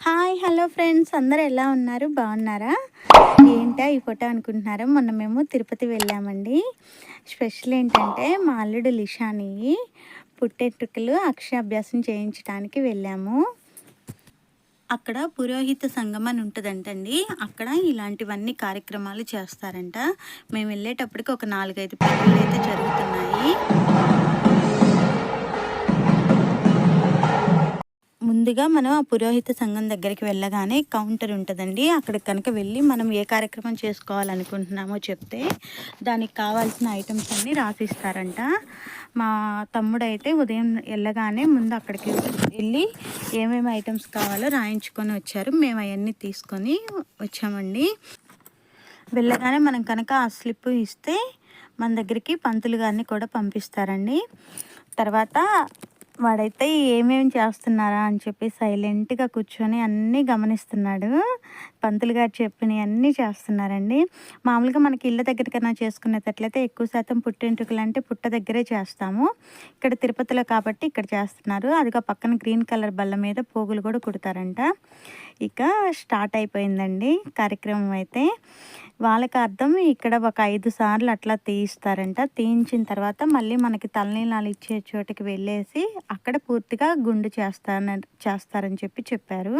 Hi hello friends. అందరు ఎలా ఉన్నారు? బాగున్నారా? ఏంటా ఈ ఫోటో అనుకుంటున్నారా? మొన్న మేము తిరుపతి వెళ్ళామండి. స్పెషల్ ఏంటంటే మా అల్లుడు లిషాని పుట్టెట్టుకలు అక్షరాభ్యాసం చేయించడానికి వెళ్ళాము. అక్కడ పురోహిత సంఘం అని ఉంటుందంటండి. అక్కడ ఇలాంటివన్నీ కార్యక్రమాలు చేస్తారంట. మేము వెళ్ళేటప్పటికి ఒక నాలుగైదు పెళ్ళిళ్ళు అయితే జరుగుతున్నాయి. ముందుగా మనం ఆ పురోహిత సంఘం దగ్గరికి వెళ్ళగానే కౌంటర్ ఉంటుందండి. అక్కడికి కనుక వెళ్ళి మనం ఏ కార్యక్రమం చేసుకోవాలనుకుంటున్నామో చెప్తే దానికి కావాల్సిన ఐటమ్స్ అన్నీ రాసిస్తారంట. మా తమ్ముడైతే ఉదయం వెళ్ళగానే ముందు అక్కడికి వెళ్ళి ఏమేమి ఐటమ్స్ కావాలో రాయించుకొని వచ్చారు. మేము అవన్నీ తీసుకొని వచ్చామండి. వెళ్ళగానే మనం కనుక ఆ స్లిప్ ఇస్తే మన దగ్గరికి పంతులు గారిని కూడా పంపిస్తారండి. తర్వాత వాడైతే ఏమేమి చేస్తున్నారా అని చెప్పి సైలెంట్గా కూర్చొని అన్నీ గమనిస్తున్నాడు. పంతులు గారు చెప్పినవి అన్నీ చేస్తున్నారండి. మామూలుగా మనకి ఇళ్ళ దగ్గరికన్నా చేసుకునేటట్లయితే ఎక్కువ శాతం పుట్టింటుకలు అంటే పుట్ట దగ్గరే చేస్తాము. ఇక్కడ తిరుపతిలో కాబట్టి ఇక్కడ చేస్తున్నారు. అదిగా పక్కన గ్రీన్ కలర్ బల్ల మీద పోగులు కూడా కుడతారంట. ఇక స్టార్ట్ అయిపోయిందండి కార్యక్రమం అయితే. వాళ్ళకి అర్థం ఇక్కడ ఒక ఐదు సార్లు అట్లా తీయిస్తారంట. తీయించిన తర్వాత మళ్ళీ మనకి తలనీలాలు ఇచ్చే చోటుకి వెళ్ళేసి అక్కడ పూర్తిగా గుండు చేస్తాన చేస్తారని చెప్పి చెప్పారు.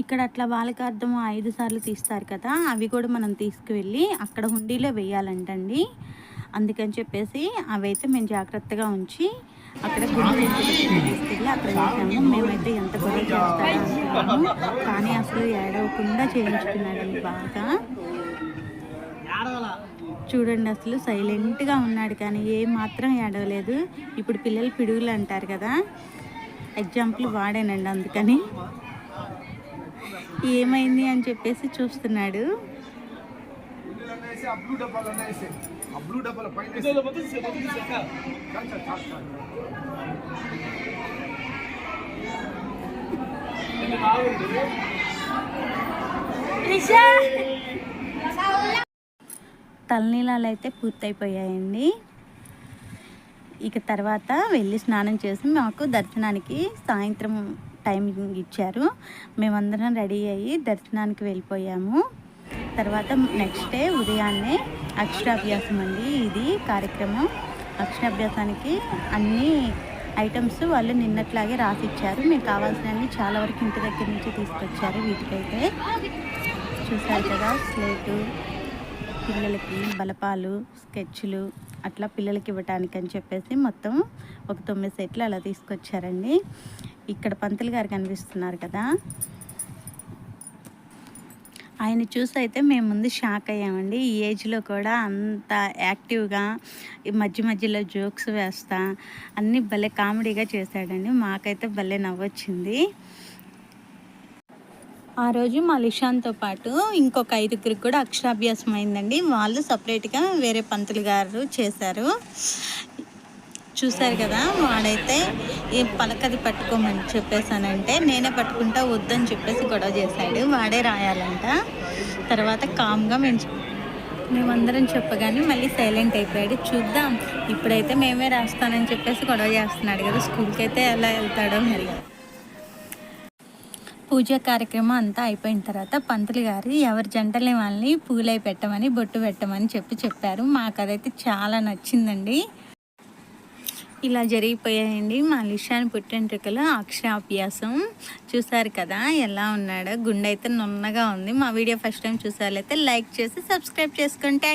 ఇక్కడ అట్లా వాళ్ళకి అర్థం ఐదు సార్లు తీస్తారు కదా అవి కూడా మనం తీసుకువెళ్ళి అక్కడ హుండీలో వేయాలంటండి. అందుకని చెప్పేసి అవైతే మేము జాగ్రత్తగా ఉంచి అక్కడ గుండె తీసుకెళ్ళి అక్కడ వేసాము. మేమైతే ఎంత గొడవ చేస్తాము కానీ అసలు ఏడవకుండా చేయించుకున్నాడండి బాగా. చూడండి అసలు సైలెంట్గా ఉన్నాడు కానీ ఏ మాత్రం ఏడవలేదు. ఇప్పుడు పిల్లలు పిడుగులు అంటారు కదా ఎగ్జాంపుల్ వాడానండి అందుకని. ఏమైంది అని చెప్పేసి చూస్తున్నాడు. తలనీలాలు అయితే పూర్తయిపోయాయండి. ఇక తర్వాత వెళ్ళి స్నానం చేసి మాకు దర్శనానికి సాయంత్రం టైమింగ్ ఇచ్చారు. మేమందరం రెడీ అయ్యి దర్శనానికి వెళ్ళిపోయాము. తర్వాత నెక్స్ట్ డే ఉదయాన్నే అక్షరాభ్యాసం అండి ఇది కార్యక్రమం. అక్షరాభ్యాసానికి అన్ని ఐటమ్స్ వాళ్ళు నిన్నట్లాగే రాసిచ్చారు. మీకు కావాల్సినవి చాలా వరకు ఇంటి దగ్గర నుంచి తీసుకొచ్చారు వీటికైతే. చూసారు కదా స్లేటు పిల్లలకి బలపాలు స్కెచ్లు అట్లా పిల్లలకి ఇవ్వటానికి అని చెప్పేసి మొత్తం ఒక తొమ్మిది సెట్లు అలా తీసుకొచ్చారండి. ఇక్కడ పంతులు గారు కనిపిస్తున్నారు కదా. ఆయన చూసి అయితే మేము ముందు షాక్ అయ్యామండి. ఈ ఏజ్లో కూడా అంత యాక్టివ్గా ఈ మధ్య మధ్యలో జోక్స్ వేస్తా అన్నీ భలే కామెడీగా చేశాడండి. మాకైతే భలే నవ్వొచ్చింది. ఆ రోజు మా లిషాన్తో పాటు ఇంకొక ఐదుగురికి కూడా అక్షరాభ్యాసం అయిందండి. వాళ్ళు సపరేట్గా వేరే పంతులు గారు చేశారు. చూశారు కదా వాడైతే ఏ పలకది పట్టుకోమని చెప్పేసానంటే నేనే పట్టుకుంటా వద్దని చెప్పేసి గొడవ చేశాడు. వాడే రాయాలంట. తర్వాత కామ్గా మేము మేమందరం చెప్పగానే మళ్ళీ సైలెంట్ అయిపోయాడు. చూద్దాం ఇప్పుడైతే మేమే రాస్తానని చెప్పేసి గొడవ చేస్తున్నాడు కదా స్కూల్కి అయితే ఎలా వెళ్తాడో మరి. పూజ కార్యక్రమం అంతా అయిపోయిన తర్వాత పంతులు గారు ఎవరి జంటలే వాళ్ళని పూలై పెట్టమని బొట్టు పెట్టమని చెప్పి చెప్పారు. మాకు అదైతే చాలా నచ్చిందండి. ఇలా జరిగిపోయాయండి మా లిషాన్ పుట్టింట్రుకలు అక్షరాభ్యాసం. చూసారు కదా ఎలా ఉన్నాడో. గుండె అయితే నున్నగా ఉంది. మా వీడియో ఫస్ట్ టైం చూసారైతే లైక్ చేసి సబ్స్క్రైబ్ చేసుకుంటే